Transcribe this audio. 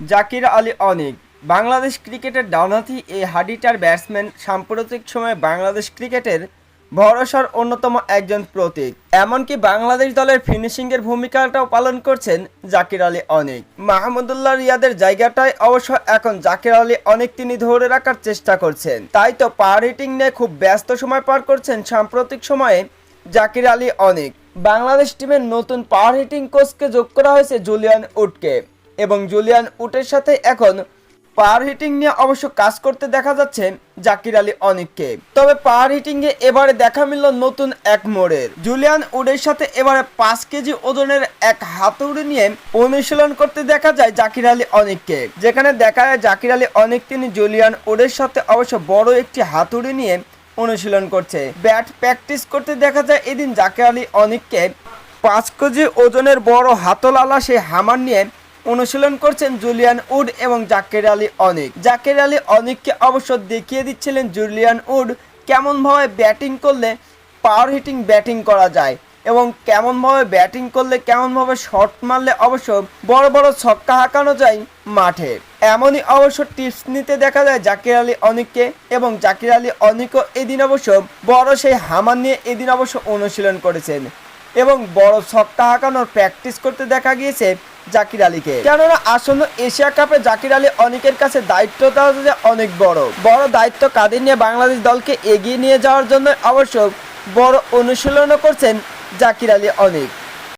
জাকির আলী অনিক। বাংলাদেশ ক্রিকেটের ডানহাতি এই হাডিটার ব্যাটসম্যান সাম্প্রতিক সময়ে বাংলাদেশ ক্রিকেটের ভরসার অন্যতম একজন প্রতীক। এমনকি বাংলাদেশ দলের ফিনিশিংয়ের ভূমিকাটাও পালন করছেন জাকির আলী অনিক। মাহমুদুল্লাহ রিয়াদের জায়গাটায় অবশ্য এখন জাকির আলী অনেক তিনি ধরে রাখার চেষ্টা করছেন। তাই তো পাওয়ার হিটিং নিয়ে খুব ব্যস্ত সময় পার করছেন সাম্প্রতিক সময়ে জাকির আলী অনেক। বাংলাদেশ টিমের নতুন পাওয়ার হিটিং কোচকে যোগ করা হয়েছে জুলিয়ান উডকে এবং জুলিয়ান উটের সাথে এখন পাওয়ার হিটিং নিয়ে অবশ্য কাজ করতে দেখা যাচ্ছে জাকির আলী অনিককে। তবে পাওয়ার হিটিং এ এবারে দেখা মিলল নতুন এক মোড়ের। জুলিয়ান উডের সাথে এবারে পাঁচ কেজি ওজনের এক হাতুড়ি নিয়ে অনুশীলন করতে দেখা যায় জাকির আলী অনিককে। যেখানে দেখা যায় জাকির আলী অনিক তিনি জুলিয়ান উডের সাথে অবশ্য বড় একটি হাতুড়ি নিয়ে অনুশীলন করছে। ব্যাট প্র্যাকটিস করতে দেখা যায় এদিন জাকির আলী অনিককে পাঁচ কেজি ওজনের বড় হাতলালা সেই হামার নিয়ে অনুশীলন করছেন জুলিয়ান উড এবং জাকের আলী অনিক। জাকের আলী অনিককে অবশ্য দেখিয়ে দিচ্ছিলেন জুলিয়ান উড কেমনভাবে ব্যাটিং করলে পাওয়ার হিটিং ব্যাটিং করা যায় এবং কেমনভাবে ব্যাটিং করলে, কেমনভাবে শট মারলে অবশ্য বড় বড় ছক্কা হাঁকানো যায় মাঠে। এমনই অবশ্য টিপস নিতে দেখা যায় জাকির আলী অনিককে এবং জাকির আলী অনিকও এদিন অবশ্য বড় সেই হামার নিয়ে এদিন অবশ্য অনুশীলন করেছেন এবং বড় ছক্কা হাঁকানোর প্র্যাকটিস করতে দেখা গিয়েছে জাকির আলীকে। কেননা আসন্ন এশিয়া কাপে জাকির আলী অনেকের কাছে দায়িত্বটা দেওয়া অনেক বড়। বড় দায়িত্ব কাঁধে নিয়ে বাংলাদেশ দলকে এগিয়ে নিয়ে যাওয়ার জন্য অবশ্য বড় অনুশীলনও করছেন জাকির আলী অনেক।